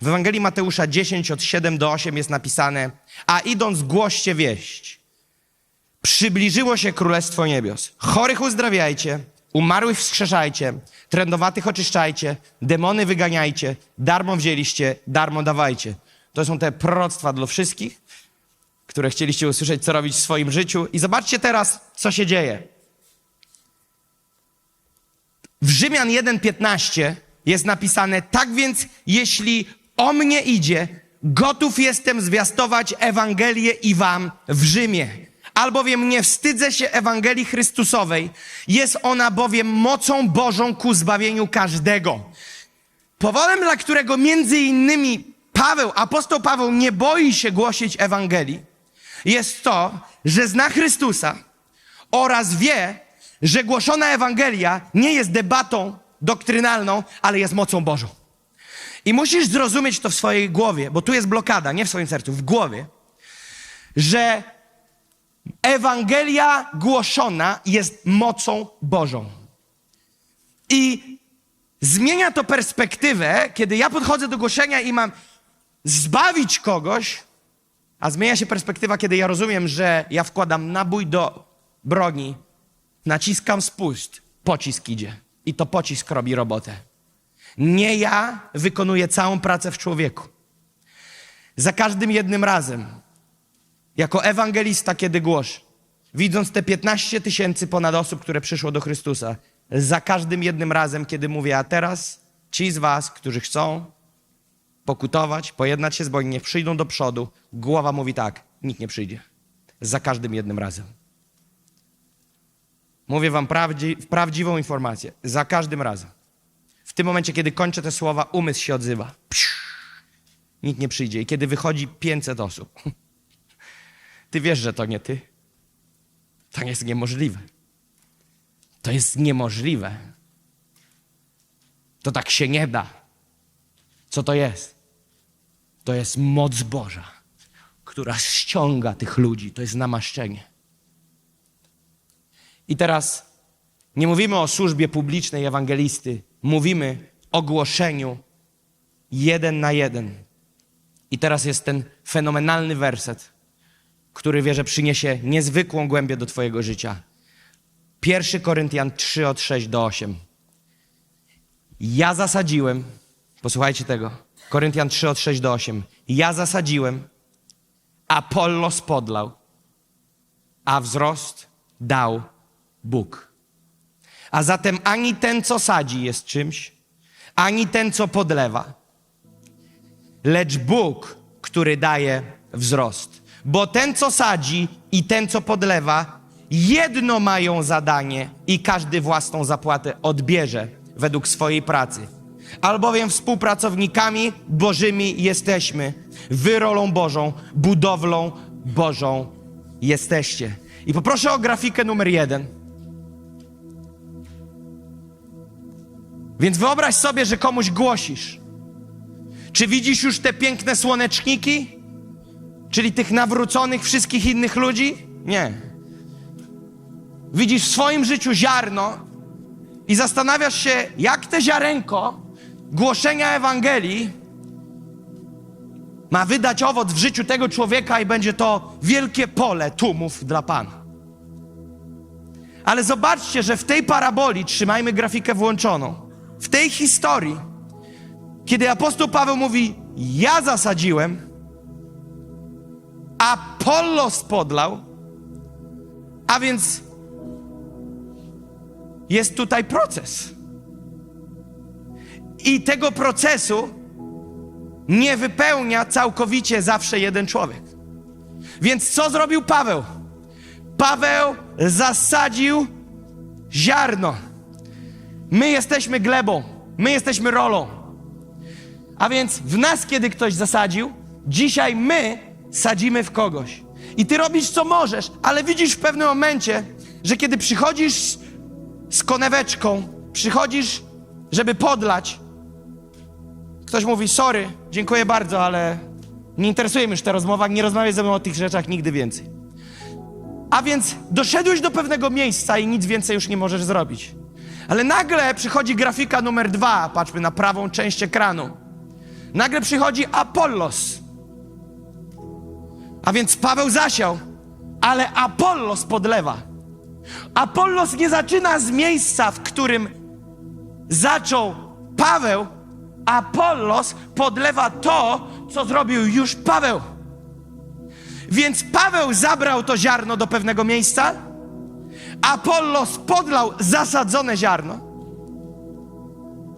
W Ewangelii Mateusza 10 od 7 do 8 jest napisane: A idąc głoście wieść. Przybliżyło się królestwo niebios. Chorych uzdrawiajcie, umarłych wskrzeszajcie, trędowatych oczyszczajcie, demony wyganiajcie, darmo wzięliście, darmo dawajcie. To są te proroctwa dla wszystkich, które chcieliście usłyszeć, co robić w swoim życiu. I zobaczcie teraz, co się dzieje. W Rzymian 1:15 jest napisane: Tak więc, jeśli o mnie idzie, gotów jestem zwiastować Ewangelię i wam w Rzymie. Albowiem nie wstydzę się Ewangelii Chrystusowej, jest ona bowiem mocą Bożą ku zbawieniu każdego. Powodem, dla którego między innymi Paweł, apostoł Paweł nie boi się głosić Ewangelii, jest to, że zna Chrystusa oraz wie, że głoszona Ewangelia nie jest debatą doktrynalną, ale jest mocą Bożą. I musisz zrozumieć to w swojej głowie, bo tu jest blokada, nie w swoim sercu, w głowie, że Ewangelia głoszona jest mocą Bożą. I zmienia to perspektywę, kiedy ja podchodzę do głoszenia i mam zbawić kogoś, a zmienia się perspektywa, kiedy ja rozumiem, że ja wkładam nabój do broni, naciskam spust, pocisk idzie. I to pocisk robi robotę. Nie ja wykonuję całą pracę w człowieku. Za każdym jednym razem, jako ewangelista, kiedy głoszę, widząc te 15 tysięcy ponad osób, które przyszło do Chrystusa, za każdym jednym razem, kiedy mówię, a teraz ci z was, którzy chcą pokutować, pojednać się z Bogiem, niech przyjdą do przodu, głowa mówi tak, nikt nie przyjdzie. Za każdym jednym razem. Mówię wam prawdzi prawdziwą informację. Za każdym razem. W tym momencie, kiedy kończę te słowa, umysł się odzywa. Psz, nikt nie przyjdzie. I kiedy wychodzi 500 osób, ty wiesz, że to nie ty. To jest niemożliwe. To jest niemożliwe. To tak się nie da. Co to jest? To jest moc Boża, która ściąga tych ludzi. To jest namaszczenie. I teraz nie mówimy o służbie publicznej ewangelisty, mówimy o głoszeniu jeden na jeden. I teraz jest ten fenomenalny werset, który wierzę przyniesie niezwykłą głębię do Twojego życia. 1 Koryntian 3 od 6 do 8. Ja zasadziłem, posłuchajcie tego, Koryntian 3 od 6 do 8. Ja zasadziłem, Apollos podlał, a wzrost dał Bóg. A zatem ani ten, co sadzi, jest czymś, ani ten, co podlewa, lecz Bóg, który daje wzrost. Bo ten, co sadzi i ten, co podlewa, jedno mają zadanie i każdy własną zapłatę odbierze według swojej pracy. Albowiem współpracownikami Bożymi jesteśmy. Wy rolą Bożą, budowlą Bożą jesteście. I poproszę o grafikę numer jeden. Więc wyobraź sobie, że komuś głosisz. Czy widzisz już te piękne słoneczniki? Czyli tych nawróconych wszystkich innych ludzi? Nie. Widzisz w swoim życiu ziarno i zastanawiasz się, jak te ziarenko głoszenia Ewangelii ma wydać owoc w życiu tego człowieka i będzie to wielkie pole tłumów dla Pana. Ale zobaczcie, że w tej paraboli, trzymajmy grafikę włączoną, w tej historii, kiedy apostoł Paweł mówi: Ja zasadziłem, Apollos podlał, a więc jest tutaj proces. I tego procesu nie wypełnia całkowicie zawsze jeden człowiek. Więc co zrobił Paweł? Paweł zasadził ziarno. My jesteśmy glebą, my jesteśmy rolą. A więc w nas, kiedy ktoś zasadził, dzisiaj my sadzimy w kogoś. I ty robisz co możesz, ale widzisz w pewnym momencie, że kiedy przychodzisz z koneweczką, przychodzisz, żeby podlać, ktoś mówi: Sorry, dziękuję bardzo, ale nie interesuje mnie już ta rozmowa, nie rozmawiaj ze mną o tych rzeczach nigdy więcej. A więc doszedłeś do pewnego miejsca i nic więcej już nie możesz zrobić. Ale nagle przychodzi grafika numer dwa, patrzmy na prawą część ekranu. Nagle przychodzi Apollos. A więc Paweł zasiał, ale Apollos podlewa. Apollos nie zaczyna z miejsca, w którym zaczął Paweł. Apollos podlewa to, co zrobił już Paweł. Więc Paweł zabrał to ziarno do pewnego miejsca, Apollos podlał zasadzone ziarno,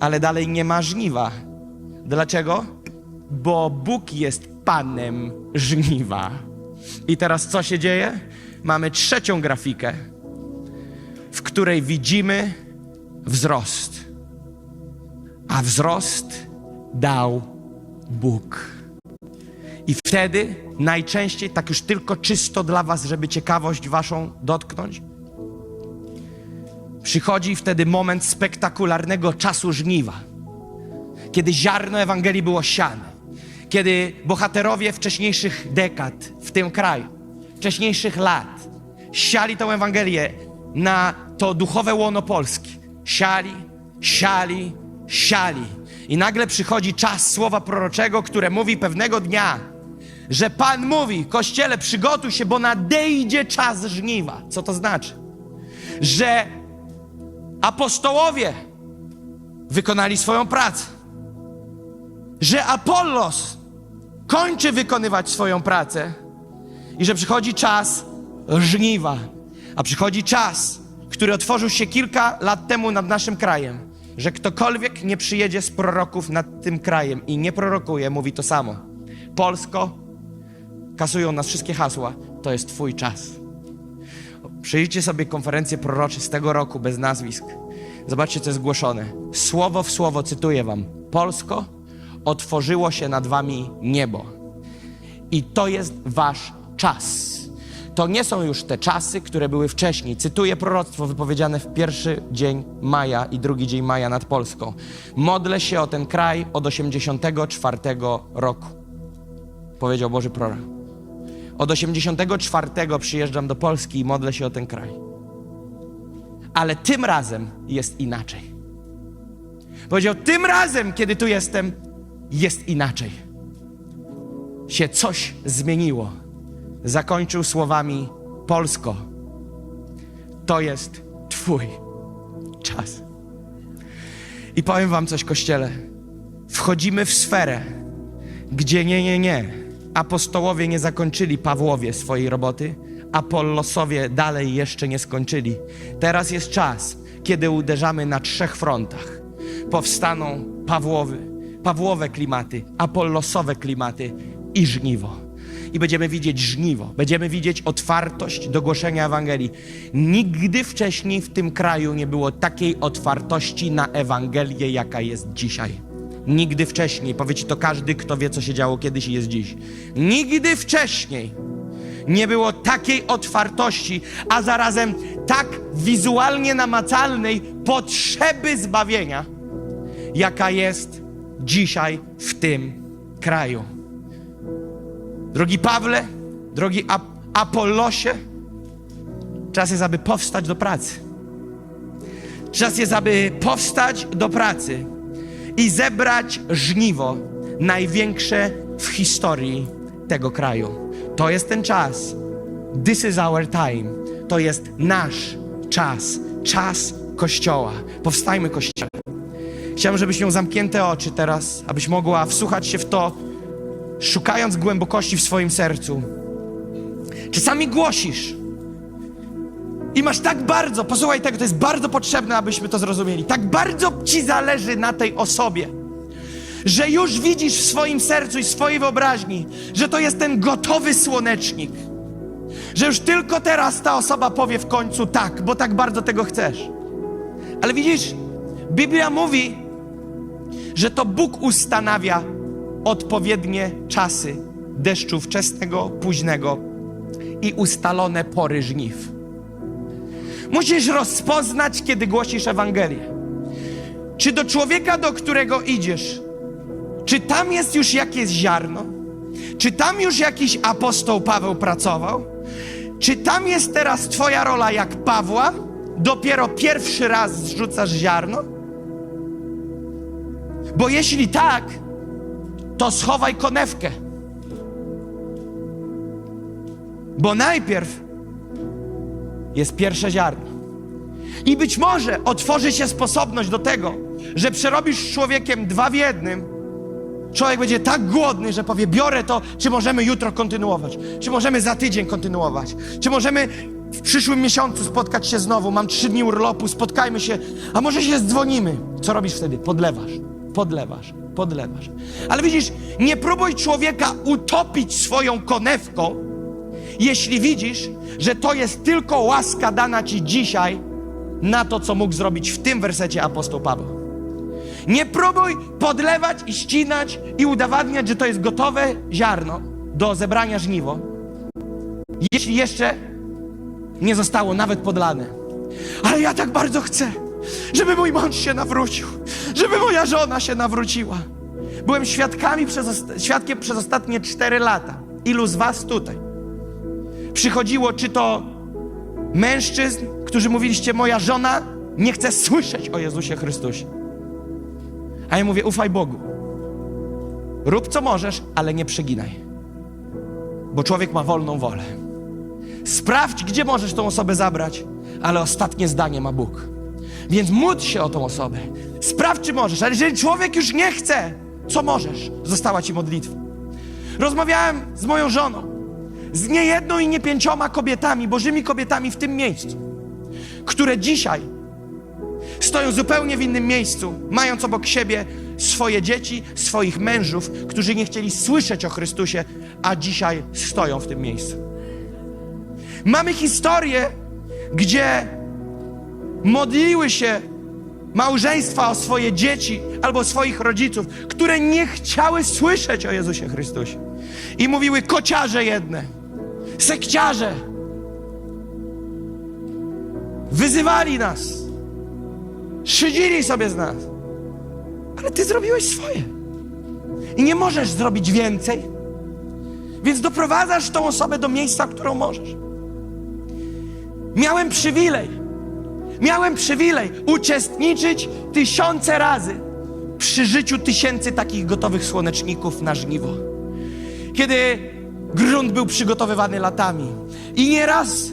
ale dalej nie ma żniwa. Dlaczego? Bo Bóg jest Panem żniwa. I teraz co się dzieje? Mamy trzecią grafikę, w której widzimy wzrost. A wzrost dał Bóg. I wtedy najczęściej, tak już tylko czysto dla Was, żeby ciekawość Waszą dotknąć, przychodzi wtedy moment spektakularnego czasu żniwa, kiedy ziarno Ewangelii było siane, kiedy bohaterowie wcześniejszych dekad w tym kraju, wcześniejszych lat, siali tą Ewangelię na to duchowe łono Polski. Siali, siali, siali. I nagle przychodzi czas słowa proroczego, które mówi pewnego dnia, że Pan mówi, Kościele, przygotuj się, bo nadejdzie czas żniwa. Co to znaczy? Że apostołowie wykonali swoją pracę. Że Apollos kończy wykonywać swoją pracę i że przychodzi czas żniwa. A przychodzi czas, który otworzył się kilka lat temu nad naszym krajem, że ktokolwiek nie przyjedzie z proroków nad tym krajem i nie prorokuje, mówi to samo. Polsko, kasują nas wszystkie hasła, to jest Twój czas. Przyjdźcie sobie konferencje prorocze z tego roku bez nazwisk. Zobaczcie, co jest głoszone. Słowo w słowo cytuję Wam. Polsko, otworzyło się nad Wami niebo. I to jest Wasz czas. To nie są już te czasy, które były wcześniej. Cytuję proroctwo wypowiedziane w pierwszy dzień maja i drugi dzień maja nad Polską. Modlę się o ten kraj od 84 roku. Powiedział Boży prorok. Od 84 przyjeżdżam do Polski i modlę się o ten kraj. Ale tym razem jest inaczej. Powiedział, tym razem, kiedy tu jestem, jest inaczej. Się coś zmieniło. Zakończył słowami: Polsko, to jest Twój czas. I powiem Wam coś, kościele. Wchodzimy w sferę, gdzie nie, nie, nie. Apostołowie nie zakończyli Pawłowie swojej roboty, Apollosowie dalej jeszcze nie skończyli. Teraz jest czas, kiedy uderzamy na trzech frontach. Powstaną Pawłowy, Pawłowe klimaty, Apollosowe klimaty i żniwo. I będziemy widzieć żniwo, będziemy widzieć otwartość do głoszenia Ewangelii. Nigdy wcześniej w tym kraju nie było takiej otwartości na Ewangelię, jaka jest dzisiaj. Nigdy wcześniej, powie ci to każdy, kto wie, co się działo kiedyś i jest dziś. Nigdy wcześniej nie było takiej otwartości, a zarazem tak wizualnie namacalnej potrzeby zbawienia, jaka jest dzisiaj w tym kraju. Drogi Pawle, drogi Ap Apollosie, czas jest, aby powstać do pracy. Czas jest, aby powstać do pracy i zebrać żniwo największe w historii tego kraju. To jest ten czas. This is our time. To jest nasz czas. Czas Kościoła. Powstajmy, Kościele. Chciałbym, żebyś miał zamknięte oczy teraz, abyś mogła wsłuchać się w to, szukając głębokości w swoim sercu. Czasami głosisz i masz tak bardzo, posłuchaj tego, to jest bardzo potrzebne, abyśmy to zrozumieli. Tak bardzo ci zależy na tej osobie, że już widzisz w swoim sercu i swojej wyobraźni, że to jest ten gotowy słonecznik. Że już tylko teraz ta osoba powie w końcu tak, bo tak bardzo tego chcesz. Ale widzisz, Biblia mówi, że to Bóg ustanawia odpowiednie czasy deszczu wczesnego, późnego i ustalone pory żniw. Musisz rozpoznać, kiedy głosisz Ewangelię. Czy do człowieka, do którego idziesz, czy tam jest już jakieś ziarno? Czy tam już jakiś apostoł Paweł pracował? Czy tam jest teraz Twoja rola jak Pawła? Dopiero pierwszy raz zrzucasz ziarno? Bo jeśli tak, to schowaj konewkę. Bo najpierw jest pierwsze ziarno. I być może otworzy się sposobność do tego, że przerobisz człowiekiem dwa w jednym. Człowiek będzie tak głodny, że powie: Biorę to, czy możemy jutro kontynuować, czy możemy za tydzień kontynuować, czy możemy w przyszłym miesiącu spotkać się znowu. Mam trzy dni urlopu, spotkajmy się, a może się zdzwonimy. Co robisz wtedy? Podlewasz, podlewasz, podlewasz. Ale widzisz, nie próbuj człowieka utopić swoją konewką, jeśli widzisz, że to jest tylko łaska dana ci dzisiaj na to, co mógł zrobić w tym wersecie apostoł Paweł. Nie próbuj podlewać i ścinać i udowadniać, że to jest gotowe ziarno do zebrania żniwo, jeśli jeszcze nie zostało nawet podlane. Ale ja tak bardzo chcę, żeby mój mąż się nawrócił, żeby moja żona się nawróciła. Byłem świadkami przez, świadkiem przez ostatnie cztery lata. Ilu z was tutaj przychodziło, czy to mężczyzn, którzy mówiliście, moja żona nie chce słyszeć o Jezusie Chrystusie. A ja mówię, ufaj Bogu. Rób co możesz, ale nie przeginaj. Bo człowiek ma wolną wolę. Sprawdź, gdzie możesz tą osobę zabrać, ale ostatnie zdanie ma Bóg. Więc módl się o tą osobę. Sprawdź, czy możesz, ale jeżeli człowiek już nie chce, co możesz? Została ci modlitwa. Rozmawiałem z moją żoną, z niejedną i nie pięcioma kobietami, bożymi kobietami w tym miejscu, które dzisiaj stoją zupełnie w innym miejscu, mając obok siebie swoje dzieci, swoich mężów, którzy nie chcieli słyszeć o Chrystusie, a dzisiaj stoją w tym miejscu. Mamy historię, gdzie modliły się małżeństwa o swoje dzieci albo swoich rodziców, które nie chciały słyszeć o Jezusie Chrystusie. I mówiły kociarze jedne, sekciarze. Wyzywali nas, szydzili sobie z nas. Ale ty zrobiłeś swoje. I nie możesz zrobić więcej. Więc doprowadzasz tą osobę do miejsca, którą możesz. Miałem przywilej, miałem przywilej uczestniczyć tysiące razy przy życiu tysięcy takich gotowych słoneczników na żniwo. Kiedy grunt był przygotowywany latami. I nie raz,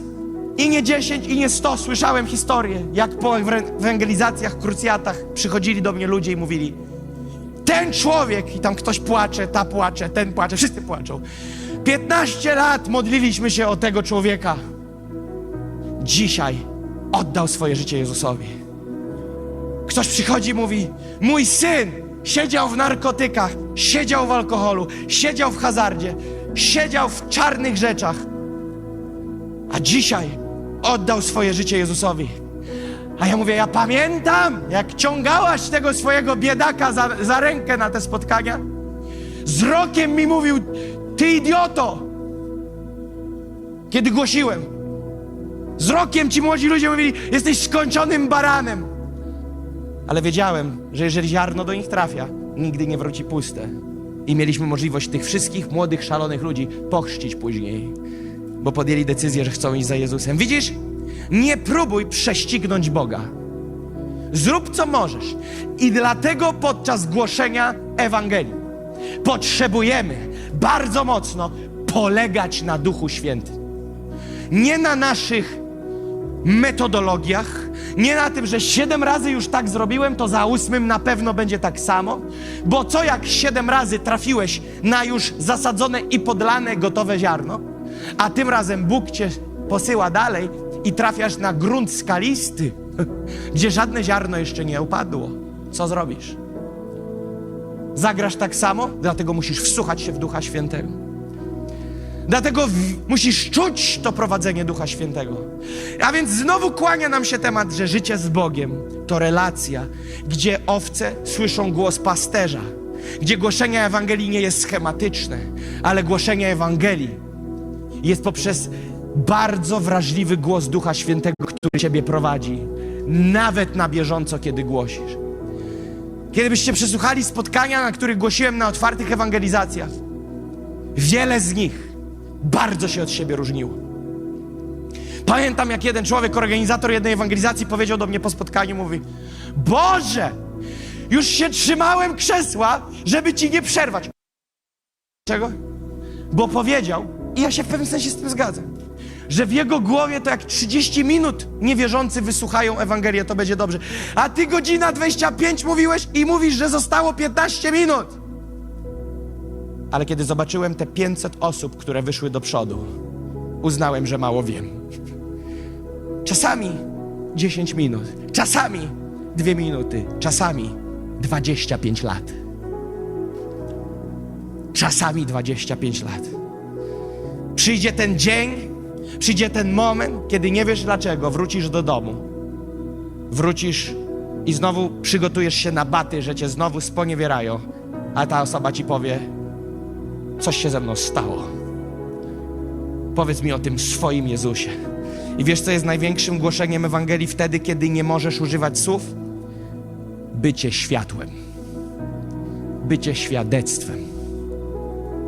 i nie dziesięć, i nie sto słyszałem historię, jak po ewangelizacjach, krucjatach przychodzili do mnie ludzie i mówili ten człowiek, i tam ktoś płacze, ta płacze, ten płacze, wszyscy płaczą. 15 lat modliliśmy się o tego człowieka. Dzisiaj oddał swoje życie Jezusowi. Ktoś przychodzi i mówi: Mój syn siedział w narkotykach, siedział w alkoholu, siedział w hazardzie, siedział w czarnych rzeczach, a dzisiaj oddał swoje życie Jezusowi. A ja mówię: Ja pamiętam, jak ciągałaś tego swojego biedaka za, za rękę na te spotkania. Z rokiem mi mówił: Ty idioto! Kiedy głosiłem. Z rokiem ci młodzi ludzie mówili: Jesteś skończonym baranem. Ale wiedziałem, że jeżeli ziarno do nich trafia, nigdy nie wróci puste. I mieliśmy możliwość tych wszystkich młodych, szalonych ludzi pochrzcić później, bo podjęli decyzję, że chcą iść za Jezusem. Widzisz? Nie próbuj prześcignąć Boga. Zrób co możesz. I dlatego podczas głoszenia Ewangelii potrzebujemy bardzo mocno polegać na Duchu Świętym. Nie na naszych metodologiach, nie na tym, że siedem razy już tak zrobiłem, to za ósmym na pewno będzie tak samo. Bo co jak siedem razy trafiłeś na już zasadzone i podlane gotowe ziarno, a tym razem Bóg cię posyła dalej i trafiasz na grunt skalisty, gdzie żadne ziarno jeszcze nie upadło. Co zrobisz? Zagrasz tak samo, dlatego musisz wsłuchać się w Ducha Świętego. Dlatego musisz czuć to prowadzenie Ducha Świętego. A więc znowu kłania nam się temat, że życie z Bogiem to relacja, gdzie owce słyszą głos pasterza, gdzie głoszenie Ewangelii nie jest schematyczne, ale głoszenie Ewangelii jest poprzez bardzo wrażliwy głos Ducha Świętego, który Ciebie prowadzi, nawet na bieżąco, kiedy głosisz. Kiedy byście przesłuchali spotkania, na których głosiłem na otwartych ewangelizacjach, wiele z nich bardzo się od siebie różniło. Pamiętam, jak jeden człowiek, organizator jednej ewangelizacji, powiedział do mnie po spotkaniu, mówi: Boże, już się trzymałem krzesła, żeby ci nie przerwać. Czego? Bo powiedział, i ja się w pewnym sensie z tym zgadzam, że w jego głowie to jak 30 minut niewierzący wysłuchają Ewangelię, to będzie dobrze. A ty godzina 25 mówiłeś i mówisz, że zostało 15 minut. Ale kiedy zobaczyłem te 500 osób, które wyszły do przodu, uznałem, że mało wiem. Czasami 10 minut, czasami 2 minuty, czasami 25 lat. Czasami 25 lat. Przyjdzie ten dzień, przyjdzie ten moment, kiedy nie wiesz dlaczego, wrócisz do domu. Wrócisz i znowu przygotujesz się na baty, że cię znowu sponiewierają, a ta osoba ci powie: Coś się ze mną stało. Powiedz mi o tym swoim Jezusie. I wiesz, co jest największym głoszeniem Ewangelii wtedy, kiedy nie możesz używać słów? Bycie światłem. Bycie świadectwem.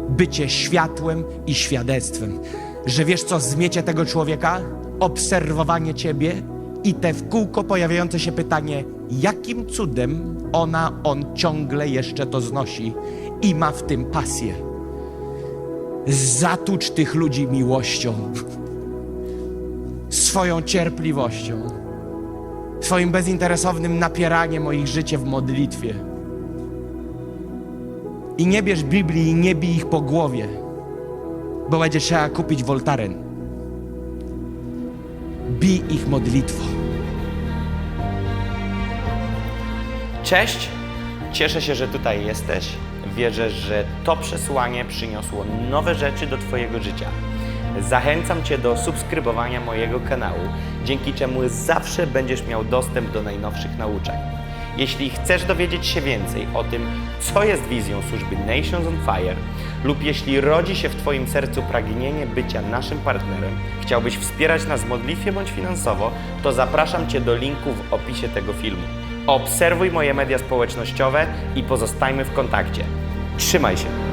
Bycie światłem i świadectwem. Że wiesz, co zmiecie tego człowieka? Obserwowanie ciebie i te w kółko pojawiające się pytanie, jakim cudem ona, on ciągle jeszcze to znosi i ma w tym pasję. Zatucz tych ludzi miłością, swoją cierpliwością, swoim bezinteresownym napieraniem o ich życie w modlitwie. I nie bierz Biblii i nie bij ich po głowie, bo będzie trzeba kupić woltaren. Bij ich modlitwą. Cześć, cieszę się, że tutaj jesteś. Wierzę, że to przesłanie przyniosło nowe rzeczy do Twojego życia. Zachęcam Cię do subskrybowania mojego kanału, dzięki czemu zawsze będziesz miał dostęp do najnowszych nauczań. Jeśli chcesz dowiedzieć się więcej o tym, co jest wizją służby Nations on Fire, lub jeśli rodzi się w Twoim sercu pragnienie bycia naszym partnerem, chciałbyś wspierać nas modlitwie bądź finansowo, to zapraszam Cię do linku w opisie tego filmu. Obserwuj moje media społecznościowe i pozostajmy w kontakcie. Trzymaj się!